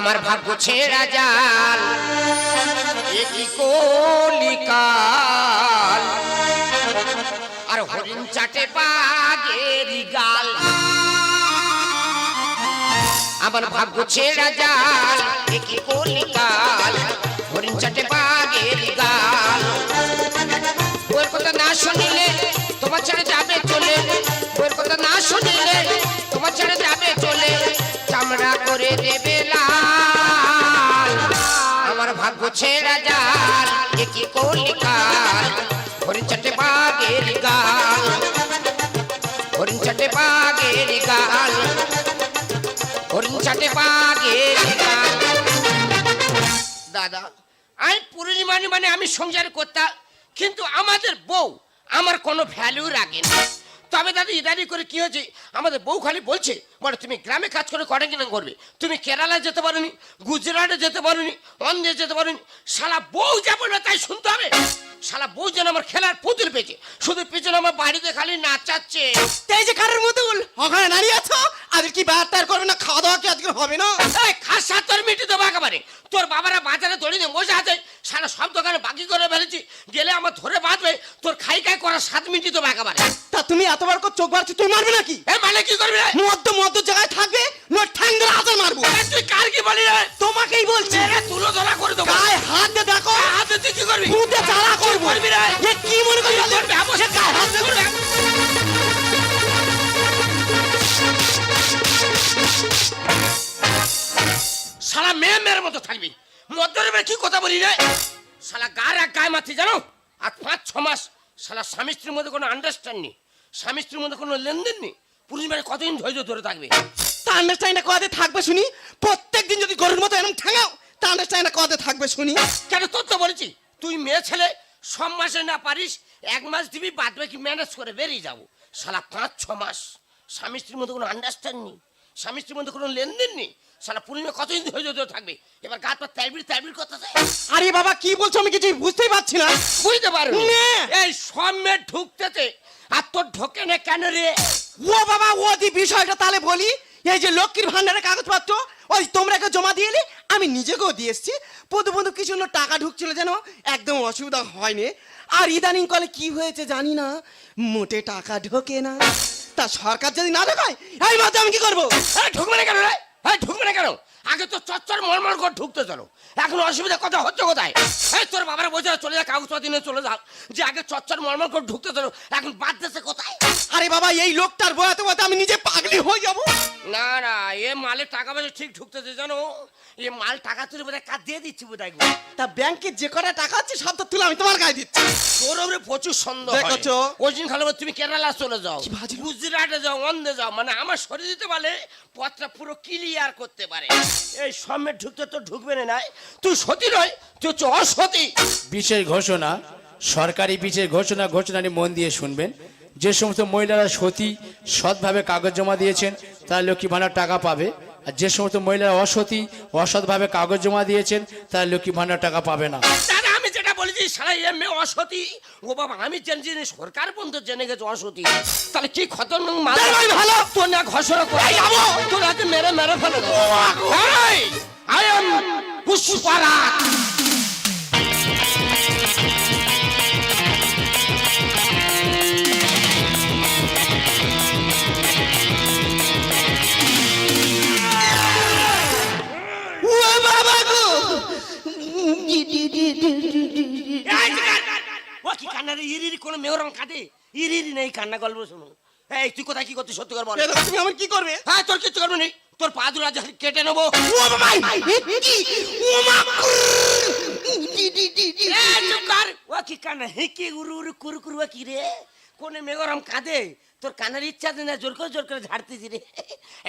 আমার ভাগ্য ছেড়া যাল এ কি কলিকাল আর হরিণ চাটে বাগের গাল। আমার ভাগ্য ছেড়া যাল এ কি কলিকাল হরিণ চাটে বাগের গাল। ওর কথা না শুনিলে তোমার ছেড়ে যাবে চলে। ওর কথা না শুনিলে তোমার ছেড়ে যাবে চলে। চামড়া করে দেবে ভাগ্য ছেড়া যাল এ কি কলিকাল হরিণ চাটে বাগের গাল। হরিণ চাটে বাগের গাল। হরিণ চাটে বাগের গাল। দাদা, আমি পূর্ণিমানি মানে আমি সংসার করতাম, কিন্তু আমাদের বউ আমার কোনো ভ্যালু রাখে না। তবে দাদা ইদারি করে কি হয়েছে, আমাদের বউ খালি বলছে, বলে, তুমি গ্রামে কাজ করে কটা কিনা করবে? তুমি কেরালা যেতে পারোনি, গুজরাটে যেতে পারোনি অন্ধ্রে যেতে পারোনি শালা বউ যা বলবে তাই শুনতে হবে। শালা বউ যেন আমার খেলার পুতুল পেয়েছে। শুধু পেছনে আমার বাড়িতে খালি নাচাচ্ছে। এই যে কারের মতুল ওখানে দাঁড়িয়ে আছো? কি করবে না? খাওয়া দাওয়া কি আজকে হবে না? এই খাসা তোর মিটি দেবো একেবারে। তোর বাবারা বাজারে দড়ি নিয়ে বসে আছে। সারা সব দোকানে বাকি করে ফেলেছি। গেলে আমার ধরে বাঁধবে। তোর খাই খাই করা সাত মিনিট দেবো একেবারে। তা তুমি এতবার করে চোখ বাড়ছো তুই মারবে নাকি? এ মানে কি করবি রে? মদ্য মদ্য জায়গায় থাকবে নোট ঠ্যাং ধরে মারবো। এ, তুই কার কি বলি রে? তোমাকেই বলছি। এ, তুলো ধরা করে দেবো গায়ে হাত দিয়ে দেখো এ, হাতে তুই কি করবি? এ কি মনে করবি? হাত শালা মেয়ে মেয়ের মতো থাকবি। মদ্যরে কি কথা বলি রে? শালা গার এক গায়ে মাথি জানো? আর পাঁচ ছ মাস শালা স্বামী স্ত্রীর মধ্যে কোনো আন্ডারস্ট্যান্ড নেই। স্বামী স্ত্রীর মধ্যে কোনো লেনদেন নেই। পুরুষ মানে কতদিন ধৈর্য ধরে থাকবে? তা আন্ডারস্ট্যান্ডে কদে থাকবে শুনি। প্রত্যেকদিন যদি গরুর মতো এরকম ঠ্যাঙাও তা আন্ডারস্ট্যান্ডে কদে থাকবে শুনি। কেন তোর তো বলেছি? তুই মেয়ে ছেলে সব মাসে না পারিস এক মাস দিবি বাদ বাকি ম্যানেজ করে বেরিয়ে যাব। শালা পাঁচ ছ মাস। স্বামী স্ত্রীর মধ্যে কোনো আন্ডারস্ট্যান্ড নেই। স্বামী স্ত্রীর মধ্যে কোনো লেনদেন নেই। শালা পূর্ণিমা কতদিন ধৈর্য ধরে থাকবে? এবার গাত পা তাইবির তাইবির কথা আরে বাবা কি বলছো আমি কিছু বুঝতেই পারছি না। বুঝতে পারবি নে। এই সব মেয়ে ঢুকতেছে। আর তোর ঢোকে না কেন রে? ও বাবা ও দি বিষয়টা তাহলে বলি এই যে লক্ষ্মীর ভান্ডারের কাগজপত্র ওই, তোমরা একে জমা দিয়ে এলে? আমি নিজেকেও দিয়ে এসছি। পদু বন্ধু, কিছু জন্য টাকা ঢুকছিল যেন একদম অসুবিধা হয়নি। আর ইদানিং কলে কি হয়েছে জানি না। মোটে টাকা ঢোকে না। তা সরকার যদি না ঢোকায়, এই মাঝে আমি কি করব? ঢুকবে না কেন রে? এই ঢুকবে না কেন? আগে তো চচ্চর মরমর করে ঢুকতে চলো। এখন অসুবিধা কথা হচ্ছে কোথায়? এই তোর বাবার বলছে চলে যা কাগজপাতি নিয়ে চলে যাও যে আগে চচ্চর মরমর করে ঢুকতে চলো এখন বাদ দেশে কোথায়? আরে বাবা এই লোকটার বয়াতে বয়াতে আমি নিজে পাগলি হয়ে যাব। না না এ মালের টাকা পয়সা ঠিক ঢুকতেছে জানো? এ মাল টাকা তুলে বোধহয় কাজ দিয়ে দিচ্ছি বোধহয়। তা ব্যাংকে যে কটা টাকা আছে সব তো তুলে আমি তোমার গায়ে দিচ্ছি। তোর ওপরে প্রচুর সন্দেহ হয়। ওই দিন খালি তুমি কেরালা চলে যাও? গুজরাটে যাও অন্ধে যাও। মানে আমার শরীর দিতে পারলে পথটা পুরো ক্লিয়ার করতে পারে? এই সমেত ঢুকতে তো ঢুকবে না নাই। তুই সতী নয় তুই হচ্ছে অসতী। বিশেষ ঘোষণা সরকারি বিশেষ ঘোষণা ঘোষণাটি মন দিয়ে শুনবেন। যে সমস্ত মহিলারা সতী সৎভাবে কাগজ জমা দিয়েছেন তারা লক্ষ্মী ভাণ্ডার টাকা পাবে। আর যে সমস্ত মহিলারা অসতী অসৎভাবে কাগজ জমা দিয়েছেন তারা লক্ষ্মী ভাণ্ডার টাকা পাবে না। সারা এ মেয়ে অসতী। ও বাবা আমি জেনে জেনে সরকার পর্যন্ত জেনে গেছে অসতি। তাহলে কি খতরনাক মাল ভালো। তোর না ঘষরা করে যাব। তোর হাতে মেরে মেরে ফেলে আই এম পুষ্পারাত। ও কি কান্না রে ইরিরি কোনো মেয়রম কাঁদে? ইরিরি নেই কান্না গল্প শুনো। এই তুই কোথায় কি করছিস? সত্যি করে বল। এ দেখো, তুমি আমার কি করবে? হ্যাঁ তোর কিচ্ছু করব নেই। তোর পা দুরা কেটে নেব। ও কি? ও মা। ও কি কান্না? হেঁকে উড়ু উড়ু কুরু কুরু কি রে? কোনে মেঘরম কাঁদে? তোর কানের ইচ্ছা দিন জোর করে জোর করে ঝাড়তেছি রে।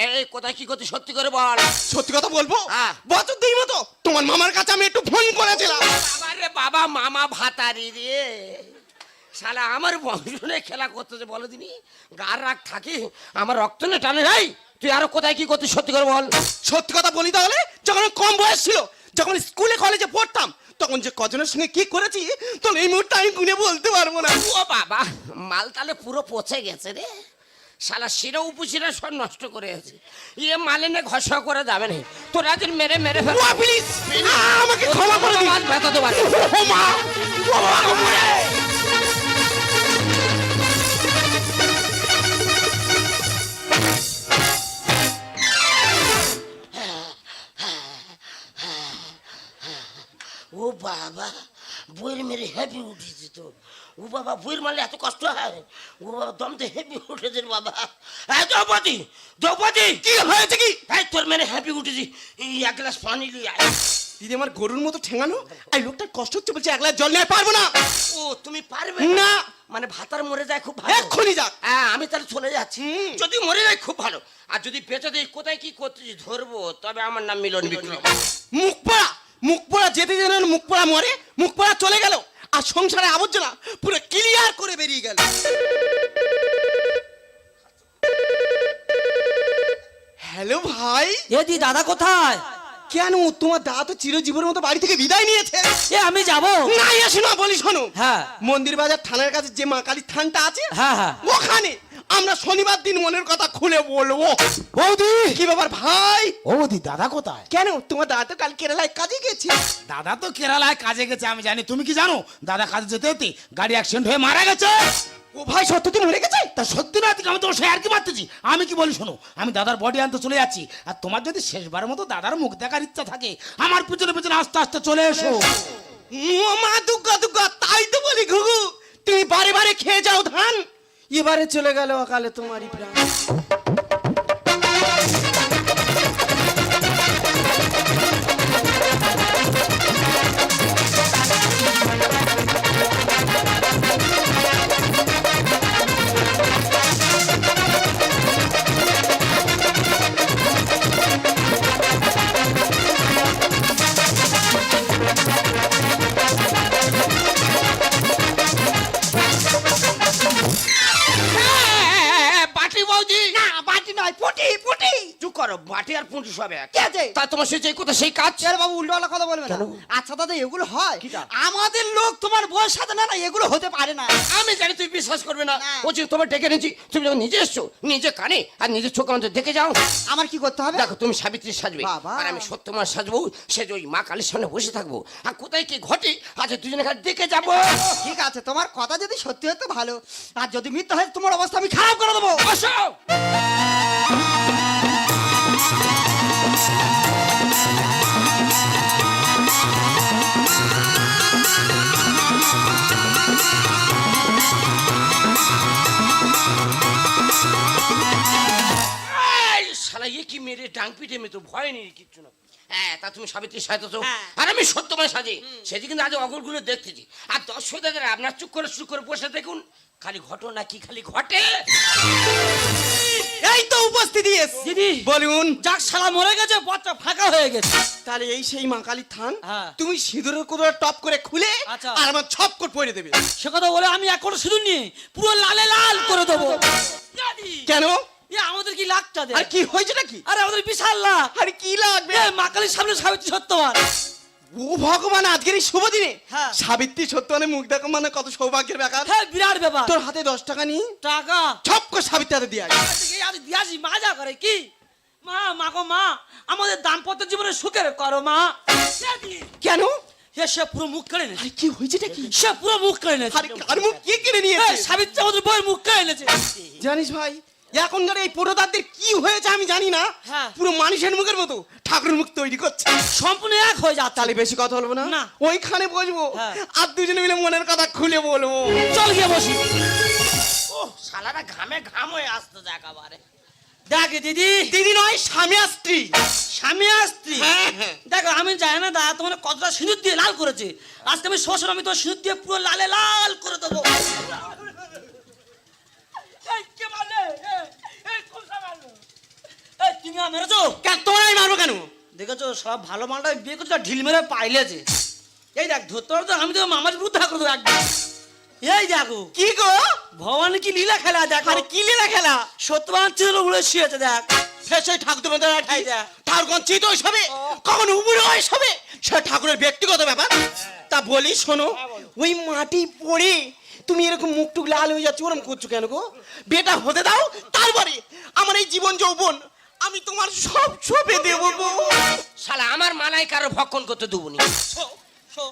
এই কোথায় কি করছিস সত্যি করে বল। সত্যি কথা বলব? হ্যাঁ। বছর দুই মতো তোমার মামার কাছে আমি একটু ফোন করেছিলাম। বাবা রে বাবা মামা ভাতারি রে। শালা আমার বংশনে খেলা করতেছে বলো দিনি। গার রাগ থাকে আমার রক্ত না টানে। নাই তুই আরও কোথায় কি করছিস সত্যি করে বল। সত্যি কথা বলি তাহলে যখন আমি কম বয়স ছিল যখন স্কুলে কলেজে পড়তাম তখন যে কজনের সঙ্গে কি করেছি তখন এই মুহূর্তে আমি গুনে বলতে পারব না। ও বাবা মাল তাহলে পুরো পচে গেছে রে। শালা শিরা উপশিরা সব নষ্ট করে আছে। ইয়ে মালিনে ঘষা করে যাবে না। তোর একদিন মেরে মেরে ফেল। প্লিজ আমাকে ক্ষমা করে দিন। ব্যথা দেবার ও মা। মেরে হেভি উঠেছে তো। ও বাবা বইয়ের মারলে এত কষ্ট হয়? ও বাবা দম তো হেভি উঠেছে রে বাবা। এই দ্রৌপদী দ্রৌপদী! কি হয়েছে কি? এই তোর মেরে হেভি উঠেছি। এই এক গ্লাস পানি নিয়ে দিদি আমার গরুর মতো ঠেঙানো? আর লোকটার কষ্ট হচ্ছে বলছে একলা জল নিয়ে পারব না। ও তুমি পারবে না। মানে ভাতার মরে যায় খুব ভালো। এক্ষুনি যাক। হ্যাঁ আমি তাহলে চলে যাচ্ছি। যদি মরে যায় খুব ভালো। আর যদি বেঁচে দিই কোথায় কি করতেছি ধরবো? তবে আমার নাম মিলন বিক্রম। মুখ পোড়া। মুখ পোড়া যেতে যেন মুখ পোড়া মরে মুখ পোড়া চলে গেল আর সংসারে আবর্জনা পুরো ক্লিয়ার করে বেরিয়ে গেল। হ্যালো ভাই? এদি দাদা কোথায়? কেন তোমার দাদা তো চিরজীবনের মতো বাড়ি থেকে বিদায় নিয়েছে? এ আমি যাব। না এসো না বলি শোনো। হ্যাঁ। মন্দির বাজার থানার কাছে যে মা কালীর থানটা আছে হ্যাঁ, হ্যাঁ। ওখানে। আমরা শনিবার দিন মনের কথা খুলে বলব। বৌদি! কি ব্যাপার ভাই? ও বৌদি দাদা কোথায়? কেন? তোমার দাদা তো কাল কেরালায় কাজে গেছে। দাদা তো কেরালায় কাজে গেছে আমি জানি। তুমি কি জানো? দাদা কাজে যেতে যেতে গাড়ি অ্যাক্সিডেন্ট হয়ে মারা গেছে। ও ভাই সত্যি মরে গেছে? তা সত্যি না আমি তো সে আর কি মারতেছি আমি কি বলি শোনো আমি দাদার বডি আনতে চলে যাচ্ছি আর তোমার যদি শেষবার মতো দাদার মুখ দেখার ইচ্ছা থাকে আমার পিছনে পিছনে আস্তে আস্তে চলে এসো। মা দুগ্গা দুগ্গা তাই তো বলি ঘুঘু। তুমি বারে বারে খেয়ে যাও ধান। এবারে চলে গেল অকালে তোমারই প্রাণ। নয় পুটি পুটি। চুপ করো বাটি আর পুঁটি সব এক। কি? তা তোমার সে যে কথা সেই কাজ? এর বাবু উল্টোপাল্টা কথা বলবে না। আচ্ছা দাদা এগুলো হয়। আমাদের লোক তোমার বউয়ের সাথে না না এগুলো হতে পারে না। আমি জানি তুই বিশ্বাস করবে না। ও যে তোমার ডেকে এনেছি। তুমি যখন নিজে এসছো নিজে কানে আর নিজের চোখে আমাদের দেখে যাও। আমার কি করতে হবে? দেখো তুমি সাবিত্রী সাজবে। আর আমি সত্যমার সাজবো সে যে ওই মা কালীর সামনে বসে থাকব। আর কোথায় কি ঘটে আজ দুজনে খালি দেখে যাব। ঠিক আছে তোমার কথা যদি সত্যি হতো ভালো। আর যদি মিথ্যা হয় তোমার অবস্থা আমি খারাপ করে দেবো। বসো মেরে ডাং পিটে মেয়ে তো ভয় নেই কিচ্ছু না। হ্যাঁ তা তুমি সাবিত্রী হ্যাঁ। আর আমি সত্যময় সাজি। সেটি কিন্তু আজ অগরগুলো দেখতেছি। আর দর্শকদের আপনার চুপ করে চুপ করে বসে দেখুন খালি ঘটনা কি খালি ঘটে? এই তো উপস্থিতি দিদি। বলুন। যাক শালা মরে গেছে পথটা ফাঁকা হয়ে গেছে। তাহলে এই সেই মা থান হ্যাঁ। তুমি সিঁদুরের কোদর টপ করে খুলে আচ্ছা। আর আমার ছপ করে পড়ে দেবে। সে কথা বলে আমি এখন সিঁদুর নিয়ে পুরো লালে লাল করে দেবো। কেন? এ আমাদের কি লাগটা দে? আর কি হয়েছে নাকি আরে আমাদের বিশাল লাখ। আরে কি লাগবে? এ মা কালীর সামনে সাবিত্রী সত্যবান। ও ভগবান আজকের এই শুভ দিনে। হ্যাঁ। সাবিত্রী সত্য মানে মুখ দেখো মানে কত সৌভাগ্যের ব্যাপার। হ্যাঁ বিরাট ব্যাপার। তোর হাতে দশ টাকা নিয়ে টাকা? ছপ করে সাবিত্রী হাতে দিয়ে। আজ দিয়াছি মাজা করে কি? মা মা গো মা আমাদের দাম্পত্য জীবনে সুখের করো মা। কেন? হে সে পুরো মুখ কেড়ে নেছে কি হয়েছেটা কি? সে পুরো মুখ কেড়ে নেছে আরে মুখ? কি কেড়ে নিয়েছে? সাবিত্রী আমাদের বইয়ের মুখ কেড়ে নেছে জানিস ভাই এখনকার এই পুরোদারদের কি হয়েছে আমি জানি না। হ্যাঁ। পুরো মানুষের মুখের মতো ঠাকুরের মুখ তৈরি করছে। সম্পূর্ণ এক হয়ে যাচ্ছে। তাহলে বেশি কথা বলব না। ওইখানে বসবো। হ্যাঁ। আর দুজনে মিলে মনের কথা খুলে বলব। চল গিয়ে বসি। ও শালারা ঘামে ঘাম হয়ে আসতে একেবারে দেখ দিদি। দিদি নয় স্বামী স্ত্রী। স্বামী স্ত্রী? হ্যাঁ। দেখো আমি জানি না দা তোমার কতটা সিঁদুর দিয়ে লাল করেছে। আজকে আমি শ্বশুর আমি তো সিঁদুর দিয়ে পুরো লালে লাল করে দেবো এই, কে মারলে? এই, এই, কোন সা মারলো? এই, তুমি মেরেছো? কেন তোমায় মারবো কেন? দেখেছ সব ভালো মালটা বিয়ে করছে ঢিল মেরে পাইলেছে এই দেখ ধরতে পারতো আমি তো মামার বিরুদ্ধে করে দেবো একদম এই দেখো। কি গো? ভগবান কি লীলা খেলা দেখ। আরে কি লীলা খেলা? সত্যবান ছিল উড়ে শুয়েছে দেখ। সেই ঠাকুর তোমাদের এই দেখ। ঠাকুরগঞ্জ চিত হবে কখন উবুড়ো হয় সবে সে ঠাকুরের ব্যক্তিগত ব্যাপার। তা বলি শোনো ওই মাটি পড়ে তুমি এরকম মুখ টুক লাল হয়ে যাচ্ছে ওরম করছ কেন গো? বেটা হতে দাও তারপরে আমার এই জীবন যৌবন আমি তোমার সব সপে দেবো শালা আমার মালাই কারও ভক্ষণ করতে দেবনি শো, শো।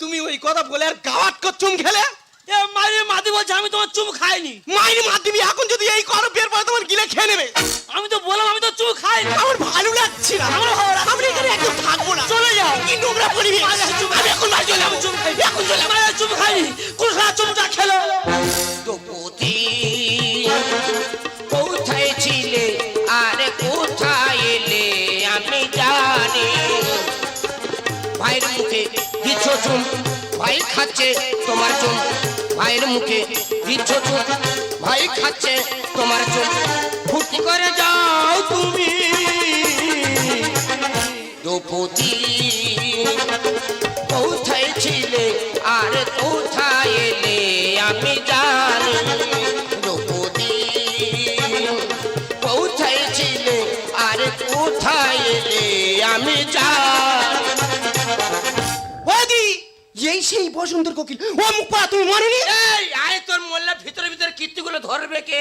তুমি ওই কথা বলে আর গাওয়াত কর চুম খেলে? এ মাদি বলছে আমি তোমার চুম খাইনি। এখন যদি এই করো বের পরে তোমার গিলে খেয়ে নেবে। আমি তো বললাম আমি তো চুম খাইনি। আমার ভালো লাগছে না। আমার ভালো লাগছে আমি এখানে একদম থাকব না। চলে যাও। কি নোংরা পরিবেশ। আমি এখন বাড়ি চলে যাব। এখন চলে যাব। চুম খাইনি। কোন সারা চুমটা খেলো। দুপতি দিচ্ছ চুম ভাই খাচ্ছে তোমার চুম ভাইয়ের মুখে দিচ্ছ চুম ভাই খাচ্ছে তোমার চুম ফুটি করে যাও। বসন্তের কোকিল। ও মুখ পা, তুমি মারুনি? এই আয় তোর মোল্লা ভিতরে ভিতরে কীর্তিগুলো ধরবে কে?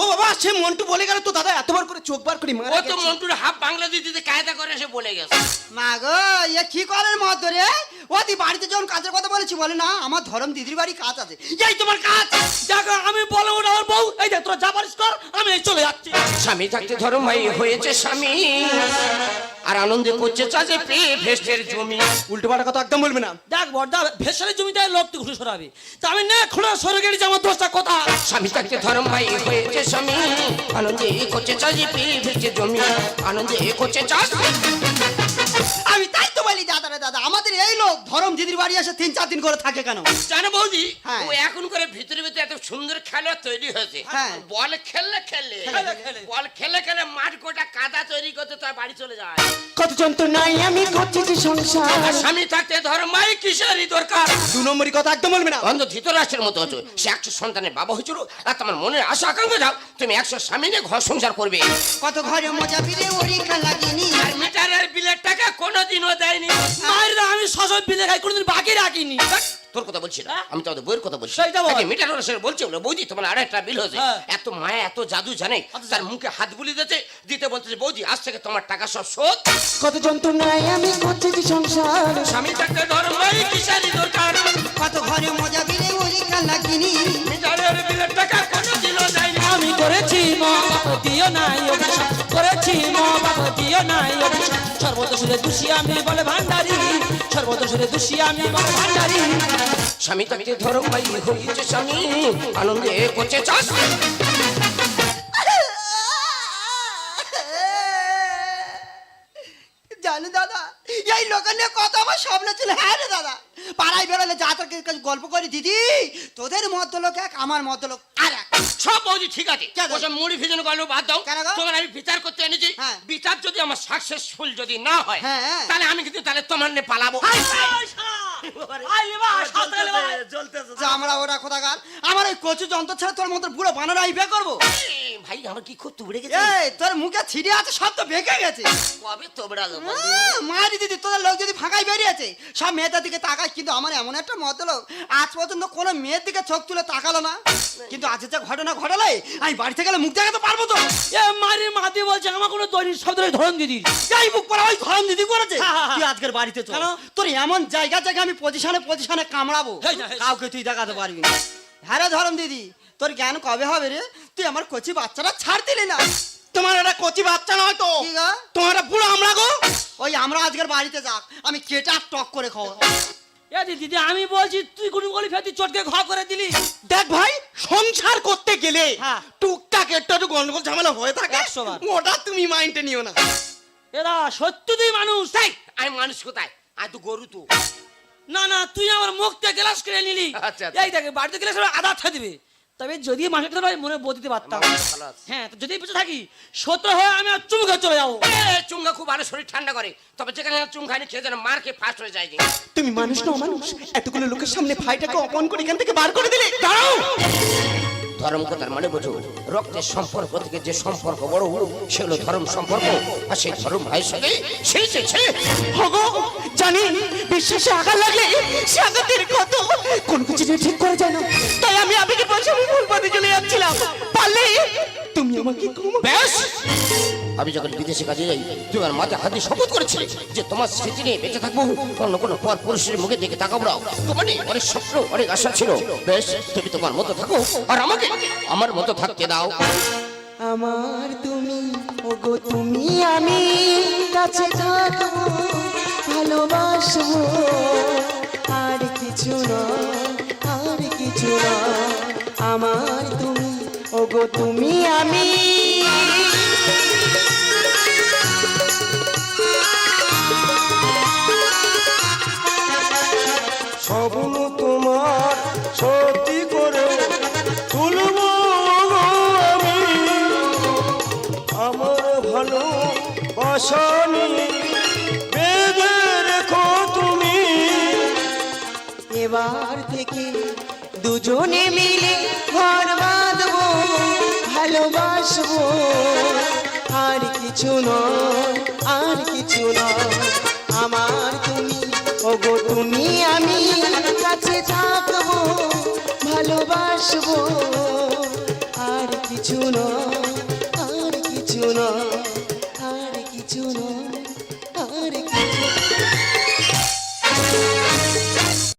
ও বাবা সে মন্টু বলে গেল তো দাদা এতবার করে চোখ বার করে ও তো গেছে। মন্টুর হাফ বাংলা দিয়ে দিতে কায়দা করে এসে বলে গেছে। মা গো এ কি করার মত রে? ও তুই বাড়িতে যখন কাজের কথা বলেছি বলে না আমার ধরম দিদির বাড়ি কাজ আছে। এই তোমার কাজ? দেখো আমি বলব ওটা আমার বউ। এই দেখ তোরা যা পারিস কর আমি এই চলে যাচ্ছি। স্বামী থাকতে ধরো ভাই হয়েছে স্বামী। আর আনন্দে করছে চাষে পেয়ে ভেস্টের জমি। উল্টো পাল্টা কথা একদম বলবে না। দেখ বড়দা ভেসরের জমিতে লোক তুই ঘুরে সরাবে। তা আমি না খোঁড়া সরে গেছি আমার দোষটা কথা? স্বামী থাকতে ধরম ভাই হয়েছে স্বামী আনন্দে করছে চাষ ভেস্টের জমি আনন্দে করছে চাষ। আমি তাই তো বলি দাদা রে দাদা আমাদের এই লোক ধরম দিদির বাড়ি এসে তিন চার দিন করে থাকে কেন? জানো বৌদি হ্যাঁ। ও এখন করে ভিতরে ভিতরে এত সুন্দর খেলা তৈরি হয়েছে। হ্যাঁ। বল খেললে খেললে খেলে খেলে। বল খেলে খেলে মাঠ গোটা কাদা তৈরি করতে তার বাড়ি চলে যায়। কত যন্ত্রণাই আমি করছি যে সংসার। আর স্বামী থাকতে ধর্মাই কিসেরই দরকার? দু নম্বরই কথা একদম বলবে না। অন্ধ ধৃতরাষ্ট্রের মতো হচ্ছে সে একশো সন্তানের বাবা হয়েছিল আর তোমার মনের আশা আকাঙ্ক্ষা যাও তুমি একশো স্বামী নিয়ে ঘর সংসার করবে। কত ঘরে মজা ফিরে ওরি লাগিনি আর মিটারের বিলের কোনোদিনও দেয়নি। মায়ের আমি সসব বিলে খাই কোনোদিন বাকি রাখিনি। তোর কথা বলছি না আমি তোমাদের বইয়ের কথা বলছি। মিটার ওরা সেটা বলছে বলে বৌদি তোমার আড়াইটা বিল হয়েছে। হ্যাঁ। এত মায়া এত জাদু জানে তার মুখে হাত বুলি দিতে দিতে বলতেছে বৌদি আজ থেকে তোমার টাকা সব শোধ। কত যন্ত্রণাই আমি করছি সংসার? স্বামী থাকতে ধর্মাই কিসেরই দরকার? কত ঘরে মজা ফিরে ওরি লাগিনি মিটারের বিলের টাকা আমি করেছি মা নাই করেছি মা নাই অভিশাপ। সর্বদোষরে দোষী আমি বলে ভান্ডারি। সর্বদোষরে দোষী আমি বলে ভান্ডারি। স্বামী থাকতে ধরম ভাই হয়েছে স্বামী। আনন্দে করছে চাষ। স্বপ্ন ছিল। হ্যাঁ রে দাদা, পাড়ায় বেরোলে গল্প করি, দিদি। তোদের মধ্য লোক এক, আমার মধ্য লোক আর এক সব বৌদি ঠিক আছে? ওসব মুড়ি ভিজানো গল্প বাদ দাও। তোমার আমি বিচার করতে এনেছি। হ্যাঁ। বিচার যদি আমার সাকসেসফুল যদি না হয় হ্যাঁ, হ্যাঁ। তাহলে আমি কিন্তু তাহলে তোমার নিয়ে পালাবো। আমরা ওরা কোথাকার। আমার ওই কচু যন্ত্র ছেড়ে তোর মতো বুড়ো বানার আই বিয়ে করব? ভাই আমার কি খুব তুবড়ে গেছে? এই তোর মুখে ছিড়ে আছে সব তো বেঁকে গেছে। কবে তোবড়ালো মারি দিদি তোদের লোক যদি ফাঁকাই বেরিয়েছে সব মেয়েদের দিকে তাকায় কিন্তু আমার এমন একটা মত মতলব আজ পর্যন্ত কোনো মেয়ের দিকে চোখ তুলে তাকালো না। কিন্তু আজ যা ঘটনা ঘটালে আমি বাড়ি থেকে গেলে মুখ দেখাতে পারব তো। এ মারি মাদি বলছে আমার কোনো দৈনিক শব্দ ধরন দিদি। এই মুখ পড়া ওই ধরন দিদি করেছে। তুই আজকের বাড়িতে চল। তোর এমন জায়গা জায়গা আমি পজিশনে পজিশনে কামড়াবো। কাউকে তুই দেখাতে পারবি না। হ্যাঁ রে ধরম দিদি তোর জ্ঞান কবে হবে রে? তুই আমার কচি বাচ্চাটা ছাড় দিলি না। তোমার একটা কচি বাচ্চা নয় তো? কি গো? তোমার একটা বুড়ো আমরা গো? ওই আমরা আজকের বাড়িতে যাক। আমি কেটে আর টক করে খাব। এ দিদি আমি বলছি তুই কোন গলি ফেতি চটকে ঘ করে দিলি। দেখ ভাই সংসার করতে গেলে হ্যাঁ। টুকটাক একটু একটু গন্ডগোল ঝামেলা হয়ে থাকে। ওটা তুমি মাইন্ডে নিও না। এরা সত্যি তুই মানুষ? তাই আমি মানুষ কোথায়? আমি তো গরু তো। না না তুই আমার মুখতে গ্লাস কিনে নিলি। আচ্ছা, আচ্ছা। এই দেখে বাড়িতে গ্লাস আদা থা দিবে তবে যদি মাসে তো মনে বদিতে পারতাম। হ্যাঁ যদি বেঁচে থাকি সত্য হয়ে আমি আর চুমুকে চলে যাব। চুমকা খুব ভালো শরীর ঠান্ডা করে। তবে যেখানে চুম খাইনি খেয়ে যেন মার খেয়ে ফার্স্ট হয়ে যায়। তুমি মানুষ না মানুষ এতগুলো লোকের সামনে ভাইটাকে অপন করে এখান থেকে বার করে দিলে? দাঁড়াও! ধর্ম কথার মানে বোঝো। রক্তের সম্পর্ক থেকে যে সম্পর্ক বড় সে হলো ধর্ম সম্পর্ক। আর সেই ধর্ম ভাই সাথে সেই সে হগো জানি বিশ্বাসে আঘাত লাগলে সে আঘাতের কত। কোন কিছু ঠিক করে যায় না তাই আমি আবেগে বসে আমি ভুল পথে চলে যাচ্ছিলাম। পারলে তুমি আমাকে ব্যাস। আমি যখন বিদেশে কাজে যাই, তোমার মাথা হাতে শপথ করেছিলে যে তোমার স্মৃতি নিয়ে বেঁচে থাকব। অন্য কোনো পর পুরুষের মুখে দেখে তাকাবো না। তোমার অনেক স্বপ্ন, অনেক আশা ছিল। বেশ, তুমি তোমার মতো থাকো। আর আমাকে, আমার মতো থাকতে দাও। আমার তুমি, ওগো তুমি, আমি কাছে থাকব, ভালোবাসবো। আর কিছু না, আর কিছু না। আমার তুমি, ওগো তুমি, আমি বাসানি বেঁধে রেখো তুমি। এবার থেকে দুজনে মিলে ঘর বাঁধবো, ভালোবাসবো। আর কিছু নয়, আর কিছু নয়। আমার তুমি, ওগো তুমি আমি কাছে থাকব, ভালোবাসবো। আর কিছু নয়, আর কিছু নয়।